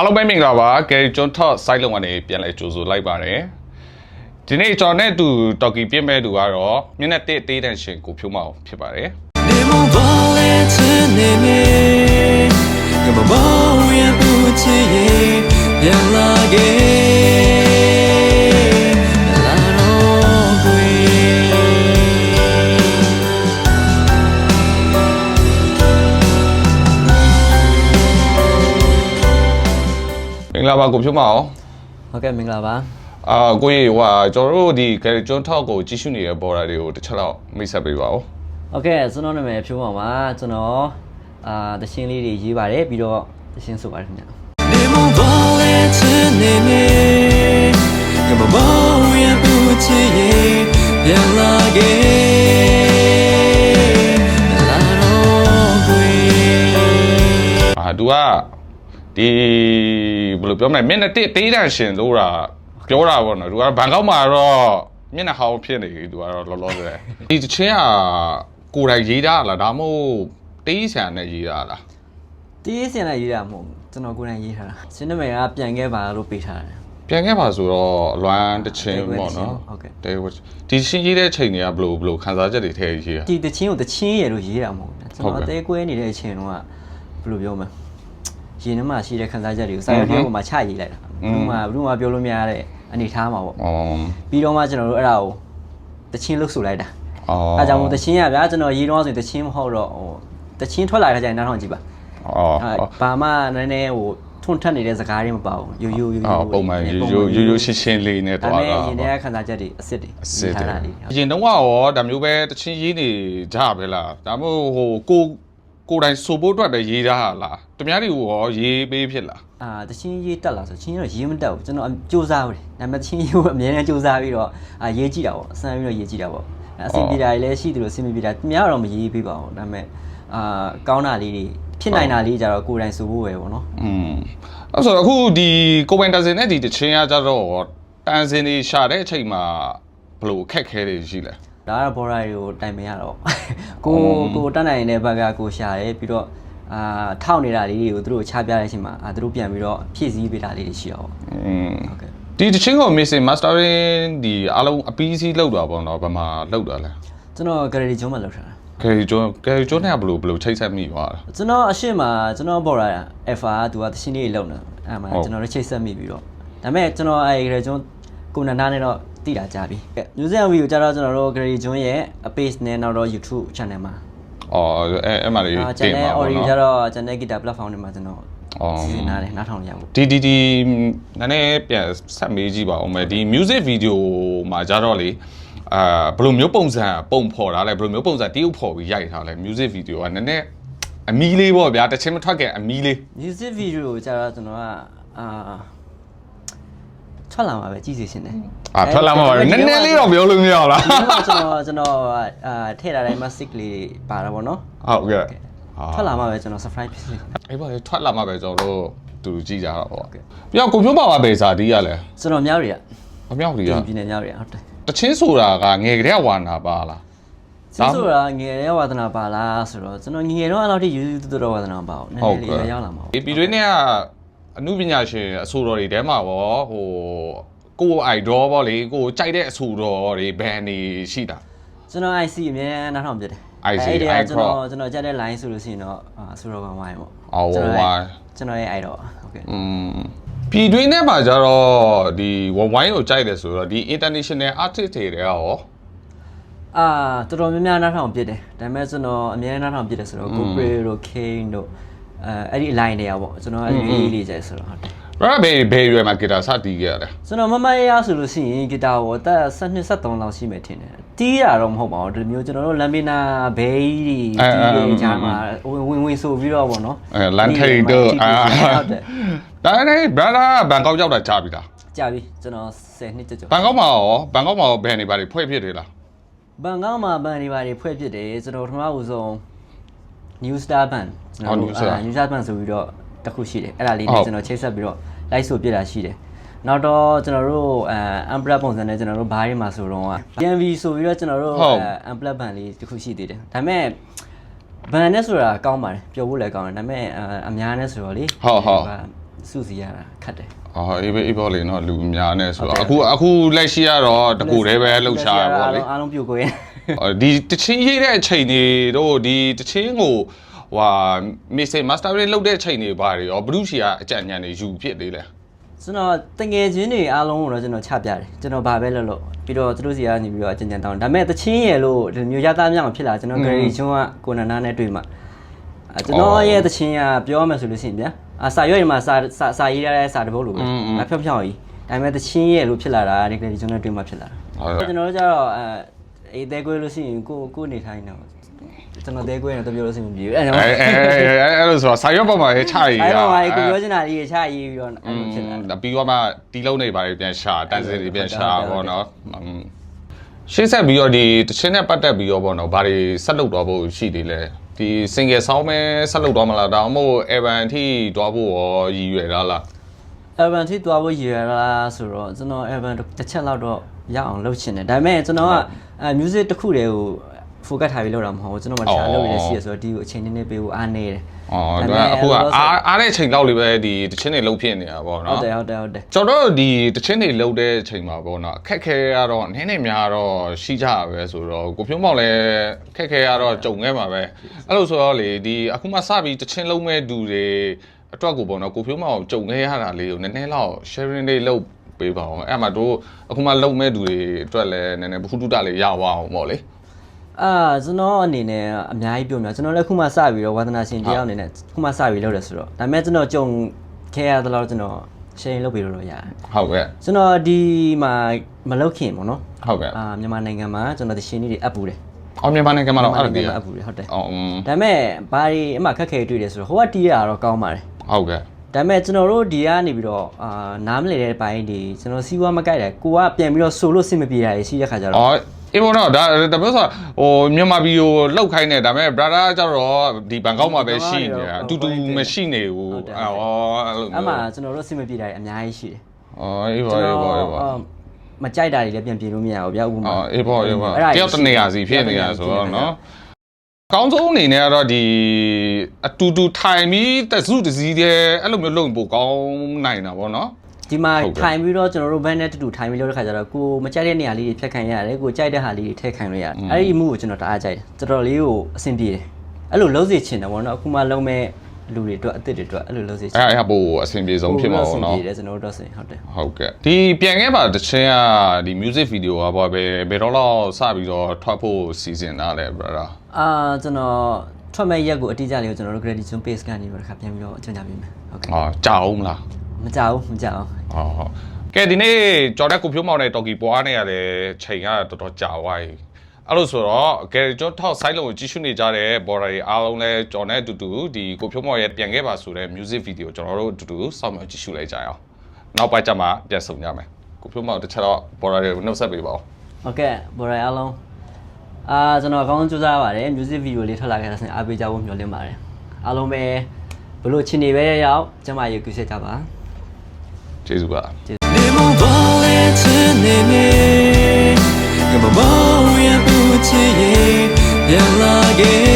ားလုံးပဲမင်္ဂလာပါ Gary John Top site လုံးကနေပြန်လဲကြိုဆိုလိုက်ပါတယ်ဒီနေ့ကျွန်တော်နဲ့အတူတော်ကီပြင်းမဲ့သူကတော့မျက်နှာတစ်အသေးတန်ရှင်ကိုဖြိုးမအောင်ဖြစ်ပါတယ်ကမ္ဘာဝရပူချေရပြန်လာခဲ့ ပါကိုဖြိုးမအောင် ဟုတ်ကဲ့မင်္ဂလာပါ အာကိုကြီးဟိုဟာကျွန်တော်တို့ဒီကယ်ကျွန်းထော့ကိုကြည့်ရှုနေတဲ့ဘော်ဒါတွေကိုတစ်ချက်တော့မိတ်ဆက်ပေးပါဦး ဟုတ်ကဲ့ကျွန်တော်နာမည်ဖြိုးပါပါကျွန်တော်အာတရှင်းလေးတွေရေးပါတယ်ပြီးတော့တရှင်းဆိုပါတယ်ခင်ဗျာ 你梦过来自内面，根本抱怨不起眼，别拉给拉到归。 အာသူက ဒီဘယ်လိုပြောမလဲမျက်နှာတစ်တေးတန်ရှင်လို့တာပြောတာပေါ့နော်သူကဘန်ကောက်မှာတော့မျက်နှာဟောင်းဖြစ်နေပြီသူကတော့လောလောဆယ်ဒီတချင်းကကိုယ်တိုင်ရေးတာလားဒါမှမဟုတ်တေးဆန်နဲ့ရေးတာလားတီးစင်လိုက်ရေးတာမဟုတ်ဘူးကျွန်တော်ကိုယ်တိုင်ရေးထားတာရှင်းနာမည်ကပြန်ခဲ့ပါလို့ပေးထားတယ်ပြန်ခဲ့ပါဆိုတော့အလွမ်းတချင်းတေးခွဲပေါ့နော်ဟုတ်ကဲ့တေးဝတ်ဒီချင်းရေးတဲ့ချိန်တွေကဘယ်လိုဘယ်လိုခန်းစားချက်တွေထည့်ရေးတာဒီတချင်းကိုတချင်းရလို့ရေးတာမဟုတ်ဘူးကျွန်ဟုတ်တော်ကဲ့အသေးကွဲနေတဲ့အချိန်တုန်းကဘယ်လိုပြောမလဲ ရင်ထဲမှာရှိတဲ့ခန်းစားချက်တွေကိုစာရွက်ထဲပေါ်မှာချရေးလိုက်တာဘယ်သူမှဘယ်သူမှပြောလို့မရတဲ့အနေထားမှာပေါ့အော်ပြီးတော့မှကျွန်တော်တို့အဲ့ဒါကိုတချင်းလုတ်ဆိုလိုက်တာအော်အဲကြောင့်မို့တချင်းရဗျာကျွန်တော်ရေးတော့ဆိုရင်တချင်းမဟုတ်တော့ဟိုတချင်းထွက်လာတဲ့ကြိုင်နောက်ထောင်ကြည့်ပါအော်အဲဘာမှနည်းနည်းဟိုထွန်းထက်နေတဲ့စကားတွေမပါဘူးယူယူယူအော်ပုံမှန်ရိုးရိုးရိုးရိုးရှင်းရှင်းလေးနဲ့ဒါတော့ပေမဲ့တာရင်ထဲကခန်းစားချက်တွေအစ်စ်တွေအစစ်တယ်ထားတာလေးအရင်တော့ရောဒါမျိုးပဲတချင်းရေးနေကြပဲလားဒါမှမဟုတ်ဟိုကို ကိုယ်တိုင်ဆိုဖို့အတွက်ပဲရေးတာဟာလားတမားတွေကိုရောရေးပေးဖြစ်လားအာတချင်းရေးတက်လာဆိုချင်းတော့ရေးမတက်ဘူးကျွန်တော်စူးစမ်းပါတယ်ဒါပေမဲ့တချင်းရေးကိုအများနဲ့စူးစမ်းပြီးတော့အာရေးကြည့်တာပေါ့အစမ်းပြီးတော့ရေးကြည့်တာပေါ့အဲအဆင်ပြေတာတွေလည်းရှိတယ်လို့အဆင်မပြေတာများတော့မရေးပေးပါဘူးဒါပေမဲ့အာကောင်းတာလေးတွေဖြစ်နိုင်တာလေးကြတော့ကိုယ်တိုင်ဆိုဖို့ပဲပေါ့နော်อืมအဲ့ဆိုတော့အခုဒီကိုပိုင်တန်စင်နဲ့ဒီတချင်းရကြတော့တန်စင်တွေရှာတဲ့အချိန်မှာဘယ်လိုအခက်ခဲတွေရှိလဲဒါကတော့ဘော်ရာတွေကိုတိုင်မရတော့ကိုကိုတက်နိုင်တဲ့ဘက်ကကိုရှာတယ်ပြီးတော့အာထောက်နေတာလေးတွေကိုသူတို့ချပြတဲ့အချိန်မှာအာသူတို့ပြန်ပြီးတော့ဖြည့်ဆည်းပေးတာလေးတွေရှိတော့อืมဟုတ်ကဲ့ဒီတချင်းကို missing mastering ဒီအားလုံးအပီးစီးလောက်တာပေါ့နော်ဘာမှလောက်တာလဲကျွန်တော် gallery ကျုံးမှာလောက်ထားတာကယ်ကျွန်းကယ်ကျွန်းနဲ့ဘယ်လိုဘယ်လိုချိတ်ဆက်မိသွားတာကျွန်တော်အရှိမကျွန်တော်ဘော်ရာ alpha ကသူကတရှင်းလေးလောက်နေအဲ့မှာဟုတ်ကျွန်တော်တို့ချိတ်ဆက်မိပြီးတော့ဒါပေမဲ့ကျွန်တော်အဲ့ gallery ကျုံးကိုနန္ဒာနဲ့တော့ တိတာကြပြီ music view ကျတော့ကျွန်တော်တို့ gallery ကျုံးရဲ့ page နဲ့နောက်တော့ YouTube channel မှာအော်အဲအဲ့မှာလေးအာတင် channel ပါပေါ့ audio နော်ကျတော့ channel guitar platform တွေမှာကျွန်တော်အော်စီစဉ်ထားတယ်နားထောင်ရဖို့ဒီဒီဒီနည်းနည်းပြန်ဆက်မေးကြည့်ပါဦးမယ်ဒီ music video မှာကြတော့လေအာဘယ်လိုမျိုးပုံစံပုံဖော်ထားလဲဘယ်လိုမျိုးပုံစံတရုပ်ဖော်ပြီးရိုက်ထားလဲ music video ကနည်းနည်းအမီးလေးပေါ့ဗျာတစ်ချင်းမထွက်ခင်အမီးလေး music video ကိုကျတော့ကျွန်တော်ကအာ ထွက်လာမှာပဲကြည့်စီရှင်တယ်အာထွက်လာမှာပါနည်းနည်းလေးတော့ပြောလို့မရဘူးလားဒီမှာကျွန်တော်ကျွန်တော်အာထည့်ထားတဲ့ mask လေးပါတာပေါ့နော်ဟုတ်ကဲ့ထွက်လာမှာပဲကျွန်တော် surprise ဖြစ်နေအေးပါလေထွက်လာမှာပဲကျွန်တော်တို့တူတူကြည့်ကြတော့ပေါ့ပြီးတော့ကိုဖြိုးပါပါပဲစာတီးရလဲကျွန်တော်မြောက်တွေကမမြောက်လီကပြည်နယ်မြောက်တွေကဟုတ်တယ်တချင်းဆိုတာကငယ်ကလေးကဝါနာပါလားစီဆိုတာငယ်ရဲဝါသနာပါလားဆိုတော့ကျွန်တော်ငယ်တော့အဲ့လောက်ထိယူယူတူတူဝါသနာပါဘူးနည်းနည်းလေးရောက်လာမှာပေါ့ဒီပြည်တွင်းနဲ့က အမှုပညာရှင်အဆိုတော်တွေထဲမှာပေါ့ဟိုကိုအိုက်ဒေါပေါ့လေကိုကြိုက်တဲ့အဆိုတော်တွေဘန်နေရှိတာကျွန်တော် IC အမြဲနားထောင်ပြတယ် IC အဲ့ဒီက iCross ကျွန်တော်ကျွန်တော်ကြက်တဲ့ line ဆိုလို့ရှိရင်တော့အာဆိုတော့ကောင်းဝိုင်းပေါ့အော်ဝဝိုင်းကျွန်တော်ရဲ့ idol ဟုတ်ကဲ့อืมပြည်တွင်းနဲ့မှာကြတော့ဒီဝဝိုင်းကိုကြိုက်တယ်ဆိုတော့ဒီ international artist တွေတဲ့ရောအာတော်တော်များများနားထောင်ပြတယ်ဒါပေမဲ့ကျွန်တော်အမြဲနားထောင်ပြတယ်ဆိုတော့ Cooper တို့ Kane တို့ အဲအဲ့ဒီ line တွေကပေါ့ကျွန်တော်အဲ့ဒီလေးလေးကျဆိုတော့ဟုတ်တယ်ရဘယ်ဘယ်ရွယ်မှာဂီတာစတီးခဲ့ရလဲကျွန်တော်မမရရဆိုလို့ရှိရင်ဂီတာကိုအသက်12 73လောက်ရှိမယ်ထင်တယ်တီးရတော့မဟုတ်ပါဘူးဒီမျိုးကျွန်တော်တို့လမ်ဘီနာဘေးကြီးတီးရကြမှာဝင်ဝင်ဝင်ဆိုပြီးတော့ပေါ့နော်အဲလန်ထိန်တို့အာဟုတ်တယ်ဒါနဲ့ဘရာဘန်ကောက်ရောက်တာကြားပြီလားကြာပြီကျွန်တော်10နှစ်ကျော်ကျော်ဘန်ကောက်မှာရောဘန်ကောက်မှာရောဘယ်နေပါလိဖွဲ့ဖြစ်တယ်လားဘန်ကောက်မှာဘန်ဒီပါတွေဖွဲ့ဖြစ်တယ်ကျွန်တော်ပထမဦးဆုံး New Star Band ကျွန်တော် New Star New Star Band ဆိုပြီးတော့တစ်ခုရှိတယ်အဲ့ဒါလေးနဲ့ကျွန်တော်ချိတ်ဆက်ပြီးတော့ live ဆိုပြတာရှိတယ်နောက်တော့ကျွန်တော်တို့အဲ unplugged ပုံစံနဲ့ကျွန်တော်တို့ဘားရီမှာဆိုတော့ PNV ဆိုပြီးတော့ကျွန်တော်တို့အဲ unplugged band လေးတစ်ခုရှိသေးတယ်ဒါပေမဲ့ဘန်နဲ့ဆိုတာကောင်းပါတယ်ပျော်ဖို့လည်းကောင်းတယ်ဒါပေမဲ့အအများနဲ့ဆိုတော့လေစုစည်းရတာခက်တယ်အော်အေးဘေးအေးပေါ်လေနော်လူများနေဆိုတော့အခုအခုလက်ရှိကတော့တကူတည်းပဲလှုပ်ရှားရပါလေအားလုံးပြုတ်ကိုရင်အော်ဒီတချင်းရေးတဲ့အချိန်တွေတို့ဒီတချင်းကို ဟွာမစ်ဆေမာစတာလေးလှုပ်တဲ့အချိန်တွေပါတယ်ရောဘလူးရှီကအကြံဉာဏ်တွေယူဖြစ်သေးလဲကျွန်တော်တငယ်ချင်းတွေအားလုံးကိုတော့ကျွန်တော်ချပြတယ်ကျွန်တော်ဘာပဲလုပ်လို့ပြီးတော့သူတို့စီကနေပြီးတော့အကြံဉာဏ်တောင်းဒါပေမဲ့တချင်းရယ်လို့ဒီမျိုးရသားမြောင်ဖြစ်လာကျွန်တော်ဂရီချွန်းကကိုနနာနဲ့တွေ့မှာအဲကျွန်တော်ရဲ့တချင်းကပြောမယ်ဆိုလို့ရှိရင်ဗျာအစာရွက်ရမှာစာစာစာရေးရတဲ့စာတစ်ပုဒ်လိုပဲအဖြောက်ဖြောက်ကြီးဒါပေမဲ့တချင်းရယ်လို့ဖြစ်လာတာဒီဂရီချွန်းနဲ့တွေ့မှာဖြစ်လာတာဟုတ်ကဲ့ကျွန်တော်တို့ကျတော့အဲအေးတဲကွေးလို့ရှိရင်ကိုကိုနေထိုင်တော့ ကျွန်တော်တဲကွေးနေတော့ပြောလို့ရှိရင်မပြေဘူးအဲ့တော့အဲအဲအဲအဲ့လိုဆိုတော့စာရွက်ပေါ်မှာရေးချရေးအဲ့ရတော့ဟာကိုပြောချင်တာလေးချရေးပြီးတော့အဲ့လိုဖြစ်လာဒါပြီးတော့မှတီးလုံးနေပါတယ်ပြန်ရှာတန်စင်တွေပြန်ရှာပေါ့နော်ရှင်းဆက်ပြီးတော့ဒီတချင်းနဲ့ပတ်သက်ပြီးတော့ပေါ့နော်ဘာတွေဆက်လုပ်တော့ဖို့ရှိသေးလဲဒီ single sound ပဲဆက်လုပ်တော့မလားဒါမှမဟုတ် Evan အထိတွားဖို့ရောရည်ရွယ်တာလား Evan ထိသွားဖို့ရည်ရလားဆိုတော့ကျွန်တော် Evan တစ်ချက်လောက်တော့ရအောင်လုပ်ချင်တယ်ဒါပေမဲ့ကျွန်တော်ကအဲ music တစ်ခုတည်းကို focus ထားပြီးလုပ်တာမဟုတ်ဘူးကျွန်တော်မတခြားလုပ်ရရှိရဆိုတော့ဒီကိုအချိန်နည်းနည်းပေးဖို့အားနေတယ်အော်ဒါအခုကအားအားတဲ့ချိန်လောက်လေးပဲဒီတချင်းတွေလှုပ်ဖြစ်နေတာပေါ့ဟုတ်နော်တယ်ဟုတ်တယ်ဟုတ်တယ်ကျွန်တော်တို့ဒီတချင်းတွေလှုပ်တဲ့ချိန်မှာပေါ့နော်အခက်ခဲရတော့နည်းနည်းများတော့ရှိကြပါပဲဆိုတော့ကိုဖြိုးမောင်လည်းခက်ခဲရတော့ကြုံခဲ့မှာပဲအဲ့လိုဆိုတော့လေဒီအခုမှစပြီးတချင်းလုံးမဲ့သူတွေအတွက်ကိုပေါ့နော်ကိုဖြိုးမောင်ကြုံခဲ့ရတာလေးကိုနည်းနည်းလောက် sharing လေးလုပ်ပေးပါအောင်အဲ့မှာတို့အခုမှလုံးမဲ့သူတွေအတွက်လည်းနည်းနည်းဘုထုတလေးရအောင်အောင်ပေါ့လေ အာကျွန်တော်အနေနဲ့အများကြီးပြောများကျွန်တော်လည်းခုမှစပြီးတော့ဝါသနာရှင်တယောက်အနေနဲ့ခုမှစပြီးလုပ်တယ်ဆိုတော့ဒါပေမဲ့ကျွန်တော်ကြုံခဲ့ရသလောက်ကျွန်တော် sharing လုပ်ပြီးတော့ရတယ်ဟုတ်ကဲ့ကျွန်တော်ဒီမှာမလုပ်ခင်ပေါ့နော်ဟုတ်ကဲ့အာမြန်မာနိုင်ငံမှာကျွန်တော်တရှင်လေးတွေအပ်ပူတယ်အောင်မြန်မာနိုင်ငံမှာတော့အဲ့ဒါတည်းမှာအပ်ပူတယ်ဟုတ်တယ်အော်อืมဒါပေမဲ့ဘာတွေအမှခက်ခဲတွေ့တယ်ဆိုတော့ဟိုကတီးရတာတော့ကောင်းပါတယ်ဟုတ်ကဲ့ဒါပေမဲ့ကျွန်တော်တို့ဒီကနေပြီးတော့အာနားမလည်တဲ့ဘိုင်းတွေကျွန်တော်စီးပွားမကြိုက်တယ်ကိုကပြန်ပြီးတော့ဆိုလို့စင်မပြေတာတွေရှိတဲ့ခါကျတော့ အော်အေးဘောတော့ဒါတပြောဆိုဟိုမြန်မာပြည်ကိုလောက်ခိုင်းနေဒါပေမဲ့ brother ကျတော့ဒီဘန်ကောက်မှာပဲရှိနေတာအတူတူမရှိနေဘူးအော်အဲ့လိုအမှကျွန်တော်တို့စင်မပြေတာတွေအများကြီးရှိတယ်အော်အေးဘောအေးဘောအေးဘောအာမကြိုက်တာတွေလည်းပြန်ပြေလို့မရဘူးဗျာဥပမာအော်အေးဘောအေးဘောအဲ့ဒါတယောက်တနေရာစီဖြစ်နေတာဆိုတော့နော်ကောင်းဆုံးအနေနဲ့ကတော့ဒီအတူတူထိုင်ပြီးတစုတစည်းတည်းအဲ့လိုမျိုးလုပ်ရင်ပိုကောင်းနိုင်တာဗောနော် ဒီမှာဟုတ်ကဲ့ထိုင်ပြီးတော့ကျွန်တော်တို့ဘန်းနဲ့တူတူထိုင်ပြီးလို့တဲ့ခါကျတော့ကိုမကြိုက်တဲ့နေရာလေးတွေဖြတ်ခံရတယ်ကိုကြိုက်တဲ့ဟာလေးတွေထည့်ခံလို့ရတယ်အဲ့ဒီအမှုကိုကျွန်တော်တအားကြိုက်တယ်တော်တော်လေးကိုအဆင်ပြေတယ်အဲ့လိုလုံးစေချင်တယ်ဗောနော်အခုမှလုံးမဲ့လူတွေအတွက်အစ်စ်တွေအတွက်အဲ့လိုလုံးစေချင်အဲ့အဲ့ပိုအဆင်ပြေဆုံးဖြစ်မှာဗောနော်ပြေတယ်ကျွန်တော်တို့တော့ဆိုရင်ဟုတ်တယ်ဟုတ်ကဲ့ဒီပြန်ခဲ့ပါတချင်းကဒီ music video ကပေါ့ပဲဘယ်တော့လောက်စပြီးတော့ထွက်ဖို့စီစဉ်တာလဲ brother အာကျွန်တော်ထွက်မဲ့ရက်ကိုအတိအကျလေးကိုကျွန်တော်တို့ gratitude page ကနေပြီးတော့တစ်ခါပြန်ပြီးတော့အကြောင်းကြားပေးမယ်ဟုတ်ကဲ့အော်ကြာအောင်မလား မကြောက်ဘူးမကြောက်ဘူးဟောဟုတ်ကဲဒီနေ့ကျော်တက်ကိုဖြိုးမောင်နဲ့တော်ကီပွားနေရတဲ့ချိန်ကတော်တော်ကြာသွားပြီအဲ့လိုဆိုတော့ကဲကျော်ထောက်ဆိုင်လုံးကိုကြည့်ရှုနေကြတဲ့ border တွေအားလုံးလဲကျော်နဲ့အတူတူဒီကိုဖြိုးမောင်ရဲ့ပြန်ခဲ့ပါဆိုတဲ့ music video ကျွန်တော်တို့အတူတူစောင့်မျှော်ကြည့်ရှုလိုက်ကြအောင်နောက်ပိုင်းကျမှပြန်ဆုံကြမယ်ကိုဖြိုးမောင်တစ်ချက်တော့ border တွေကိုနှုတ်ဆက်ပေးပါဦးဟုတ်ကဲ့ဘော်ရိုင်အားလုံးအာကျွန်တော်အကောင်းဆုံးကြိုးစားပါတယ် music video လေးထွက်လာခဲ့တဲ့ဆင်အားပေးကြဖို့မျှော်လင့်ပါတယ်အားလုံးပဲဘလို့ချင်နေပဲရောက်ကျမရေကူးဆက်ကြပါ ကျေးဇူးပါနေမောဘောလဲချင်နေနေငါမမောရပူချင်ရင်ပြန်လာခဲ့